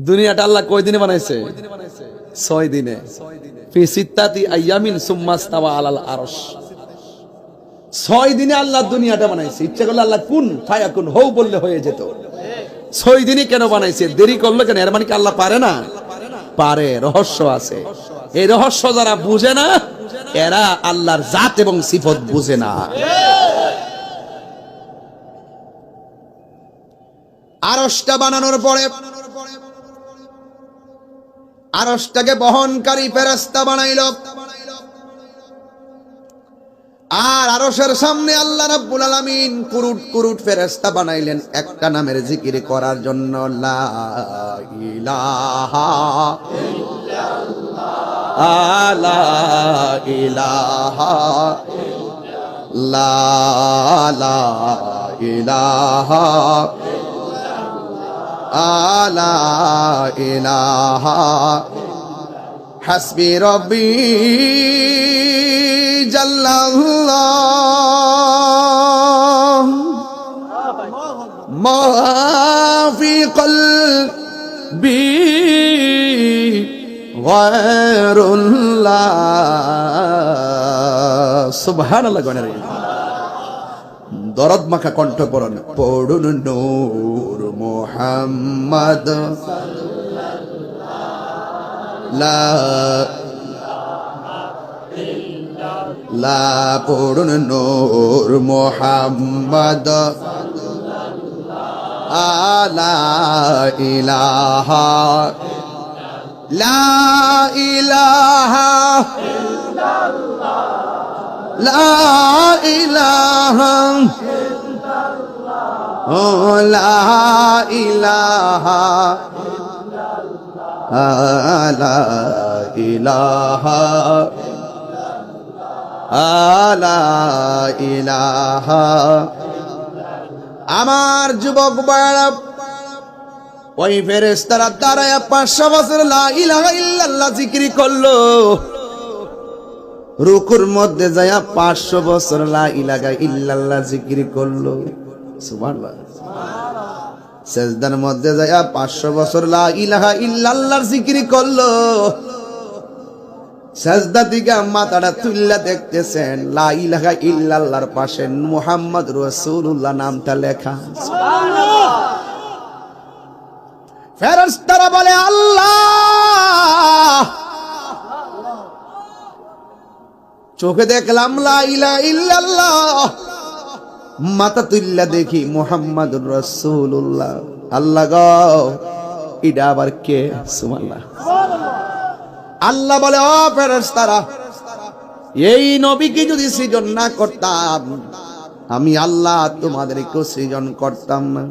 দুনিয়াটা আল্লাহ কয় দিনে বানাইছে? ছয় দিনে। কোন বানাইছে? দেরি কেন? এর মানে আল্লাহ পারে না? পারে, রহস্য আছে। এই রহস্য যারা বুঝে না, এরা আল্লাহর জাত এবং সিফত বুঝে না। আরসটা বানানোর পরে আরসটাকে বহনকারী ফেরেস্তা বানাইল। আর আরশের সামনে আল্লাহ রাব্বুল আলামিন কুরুট কুরুট ফেরেশতা বানাইলেন একটা নামের জিকির করার জন্য, লা ইলাহা আলা ইলাহা লা লা, ইলাহা আলা ইলাহা حسبي ربي جل الله ما في قلبي غير الله سبحان الله গণের দরদ মাখা কণ্ঠ পড়ুন পড়ুন নূর মোহাম্মদ। লা পড়ুন নূর মোহাম্মদ। আলা ইলাহা, লা ইলাহা। লা ইলাহা লা ইলাহা আলা ইলাহা আমার যুবক বয়রা ওই ফেরেস্তারা দাঁড়ায় পাঁচশো বছর লা জিকিরি করল। রুকুর মধ্যে যায়া পাঁচশো বছর লা ইল্লাল্লাহ জিকিরি করল। সেজদার মধ্যে যায়া পাঁচশো বছর লা ইলাহা ইল্লাল্লাহর জিকিরি করল। সেজদা দিকে মাথাটা তুল্লা দেখতেছেন লা ইলাহা ইল্লাল্লাহর পাশে মুহাম্মদ রাসূলুল্লাহ নামটা লেখা। ফেরেশতারা বলে আল্লাহ! চোখে দেখলাম মাথা তুল্লা দেখি মুহাম্মদ রাসূলুল্লাহ। আল্লাহ গো, এটা আবার কে? সুবহানাল্লাহ। আল্লাহ বলে, ও ফেরেশতারা, এই নবীকে যদি সৃজন না করতাম, আমি আল্লাহ তোমাদেরকে সৃজন করতাম। না